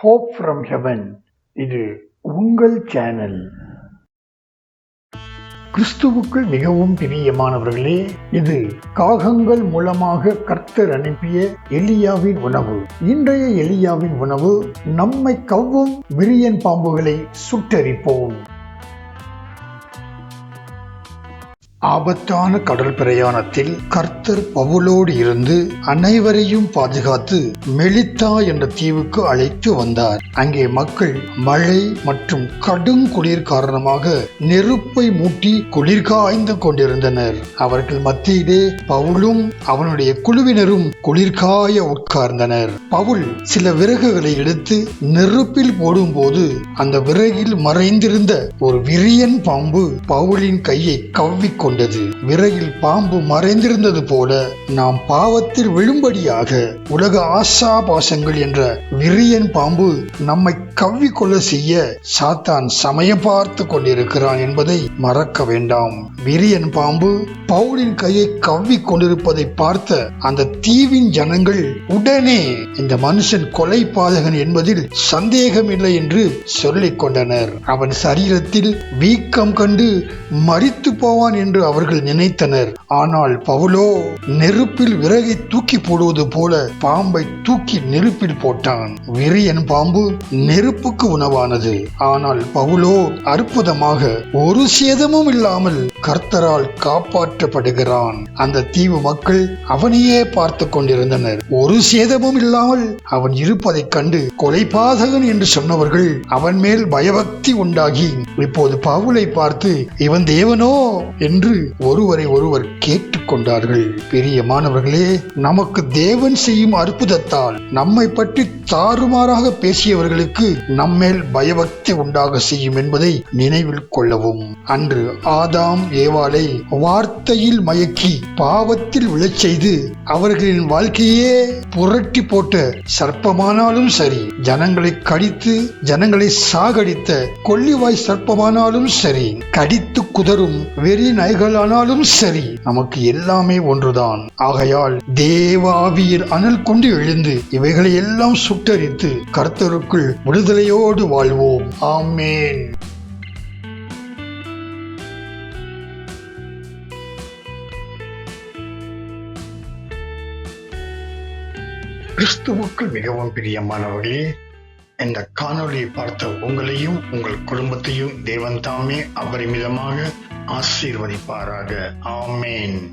Hope from heaven இது உங்கள் channel கிறிஸ்துவுக்குள் மிகவும் பிரியமானவர்களே இது காகங்கள் மூலமாக கர்த்தர் அனுப்பிய எலியாவின் உணவு. இன்றைய எலியாவின் உணவு நம்மை கவ்வும் விரியன் பாம்புகளை சுட்டரிப்போம். ஆபத்தான கடல் பிரயாணத்தில் கர்த்தர் பவுலோடு இருந்து அனைவரையும் பாதுகாத்து மெலித்தா என்ற தீவுக்கு அழைத்து வந்தார். அங்கே மக்கள் மழை மற்றும் கடும் குளிர் காரணமாக நெருப்பை மூட்டி குளிர் காய்ந்து கொண்டிருந்தனர். அவர்கள் மத்தியிலே பவுலும் அவனுடைய குழுவினரும் குளிர்காய உட்கார்ந்தனர். பவுல் சில விறகுகளை எடுத்து நெருப்பில் போடும்போது அந்த விறகில் மறைந்திருந்த ஒரு விரியன் பாம்பு பவுலின் கையை கவ்விக்கொண்டு கொண்டது. விறகில் பாம்பு மறைந்திருந்தது போல நாம் பாவத்தில் விழும்படியாக உலக ஆசாபாசங்கள் என்ற விரியன் பாம்பு நம்மை கவ்விக்கொள்ள செய்ய சாத்தான் சமயம் பார்த்து கொண்டிருக்கிறான் என்பதை மறக்க வேண்டாம். விரியன் பாம்பு பவுலின் கையை கவ்வி கொண்டிருப்பதை பார்த்த அந்த தீவின் ஜனங்கள் உடனே இந்த மனுஷன் கொலை பாதகன் என்பதில் சந்தேகமில்லை என்று சொல்லிக் கொண்டனர். அவன் சரீரத்தில் வீக்கம் கண்டு மறித்து போவான் என்று அவர்கள் நினைத்தனர். ஆனால் பவுலோ நெருப்பில் விறகை தூக்கி போடுவது போல பாம்பை தூக்கி நெருப்பில் போட்டான். விரியன் பாம்பு நெருப்புக்கு உணவானது. ஆனால் பவுலோ அற்புதமாக ஒரு சேதமும் இல்லாமல் கர்த்தரால் காப்பாற்றப்படுகிறான். அந்த தீவு மக்கள் அவனையே பார்த்து கொண்டிருந்தனர். ஒரு சேதமும் இல்லாமல் அவன் இருப்பதைக் கண்டு கொலைபாதகன் என்று சொன்னவர்கள் அவன் மேல் பயபக்தி உண்டாகி இப்போது பவுலை பார்த்து இவன் தேவனோ? என்று ஒருவரை ஒருவர் கேட்டுக்கொண்டார்கள் பெரிய மாணவர்களே நமக்கு தேவன் செய்யும் அற்புதத்தால் நம்மை பற்றி தாறுமாறாக பேசியவர்களுக்கு நம்மேல் பயபக்தி உண்டாக செய்யும் என்பதை நினைவில் கொள்ளவும். அன்று ஆதாம் ஏவாளை வார்த்தையில் மயக்கி பாவத்தில் விழச் செய்து அவர்களின் வாழ்க்கையே புரட்டி போட்ட சர்ப்பமானாலும் சரி ஜனங்களை கடித்து ஜனங்களை சாகடித்த கொள்ளிவாய் சர்ப்பமானாலும் சரி கடித்து குதறும் வெறி நாய்களானாலும் சரி நமக்கு எல்லாமே ஒன்றுதான். ஆகையால் தேவாவியர் அனல் கொண்டு எழுந்து இவைகளை எல்லாம் சுட்டரித்து கர்த்தருக்குள் விடுதலையோடு வாழ்வோம். ஆமேன். கிறிஸ்துவுக்கு மிகவும் பிரியமானவர்களே இந்த காணொளியை பார்த்த உங்களையும் உங்கள் குடும்பத்தையும் தேவன் தாமே அபரிமிதமாக ஆசீர்வதிப்பாராக. ஆமேன்.